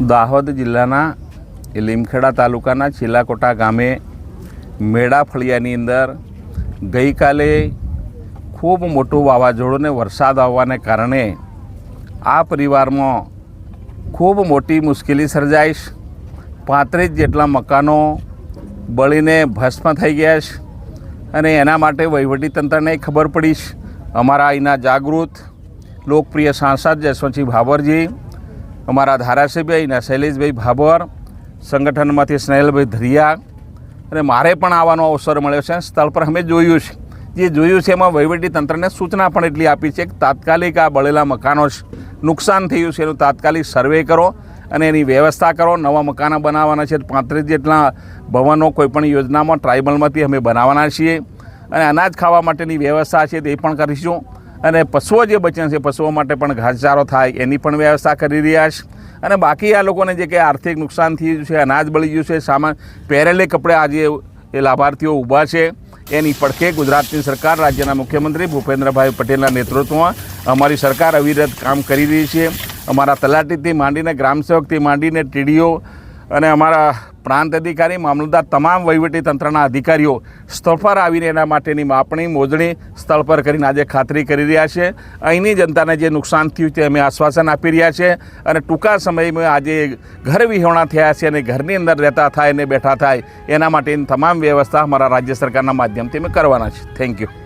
દાહોદ જિલ્લાના લીમખેડા તાલુકાના ચીલાકોટા ગામે મેળા ફળિયાની અંદર ગઈકાલે ખૂબ મોટું વાવાઝોડું વરસાદ આવવાને કારણે આ પરિવારમાં ખૂબ મોટી મુશ્કેલી સર્જાઈશ. પાંત્રીસ જેટલા મકાનો બળીને ભસ્મ થઈ ગયા છે અને એના માટે વહીવટીતંત્રને ખબર પડીશ અમારા અહીંના જાગૃત, લોકપ્રિય સાંસદ જસવંતસિંહ ભાભરજી અમારા ધારાસભ્ય અહીંના શૈલેષભાઈ ભાભર, સંગઠનમાંથી સ્નેહલભાઈ ધરિયા અને મારે પણ આવવાનો અવસર મળ્યો છે સ્થળ પર અમે જોયું છે. જે જોયું છે એમાં તંત્રને સૂચના પણ એટલી આપી છે કે તાત્કાલિક આ બળેલા મકાનો નુકસાન થયું છે. એનું તાત્કાલિક સર્વે કરો અને એની વ્યવસ્થા કરો. નવા મકાનો બનાવવાના છે. પાંત્રીસ જેટલા ભવનો કોઈપણ યોજનામાં, ટ્રાઇબલમાંથી અમે બનાવવાના છીએ અને અનાજ ખાવા માટેની વ્યવસ્થા છે તે પણ કરીશું. અને પશુઓ જે બચ્યા છે, પશુઓ માટે પણ ઘાસચારો થાય, એની પણ વ્યવસ્થા કરી રહ્યા છે. અને બાકી આ લોકોને જે કંઈ આર્થિક નુકસાન થયું છે, અનાજ બળી ગયું છે, સામાન પહેરેલે કપડે આજે એ લાભાર્થીઓ ઊભા છે. એની પડખે ગુજરાતની સરકાર, રાજ્યના મુખ્યમંત્રી ભૂપેન્દ્રભાઈ પટેલના નેતૃત્વમાં અમારી સરકાર અવિરત કામ કરી રહી છે. અમારા તલાટીથી માંડીને ગ્રામસેવકથી માંડીને ટીડીઓ અને અમારા પ્રાંત અધિકારી, મામલતદાર તમામ તંત્રના અધિકારીઓ સ્થળ પર આવીને એના માટેની માપણી, મોજણી સ્થળ પર કરીને આજે ખાતરી કરી રહ્યા છે. અહીંની જનતાને જે નુકસાન થયું તે અમે આશ્વાસન આપી રહ્યા છે અને ટૂંકા સમયમાં આજે ઘર વિહોણા થયા છે અને ઘરની અંદર રહેતા થાય અને બેઠા થાય એના માટેની તમામ વ્યવસ્થા અમારા રાજ્ય સરકારના માધ્યમથી અમે કરવાના છે થેન્ક યુ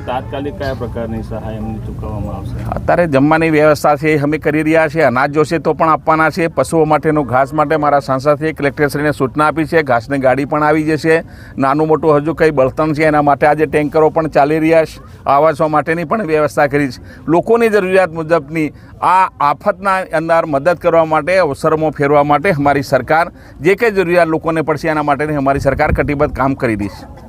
તાત્કાલિક કયા પ્રકારની સહાય એમને ચૂકવવામાં આવશે? અત્યારે જમવાની વ્યવસ્થા છે અમે કરી રહ્યા છીએ. અનાજ જોશે તો પણ આપવાના છે. પશુઓ માટેનું ઘાસ માટે મારા સાંસદે કલેક્ટરશ્રીને સૂચના આપી છે. ઘાસની ગાડી પણ આવી જશે. નાનું મોટું હજુ કંઈ બળતણ છે એના માટે આજે ટેન્કરો પણ ચાલી રહ્યા છે. આવાસો માટેની પણ વ્યવસ્થા કરી છે. લોકોની જરૂરિયાત મુજબની આ આફતના અંદર મદદ કરવા માટે, અવસરમાં ફેરવા માટે અમારી સરકાર જે કંઈ જરૂરિયાત લોકોને પડશે એના માટેની અમારી સરકાર કટિબદ્ધ કામ કરી રહી છે.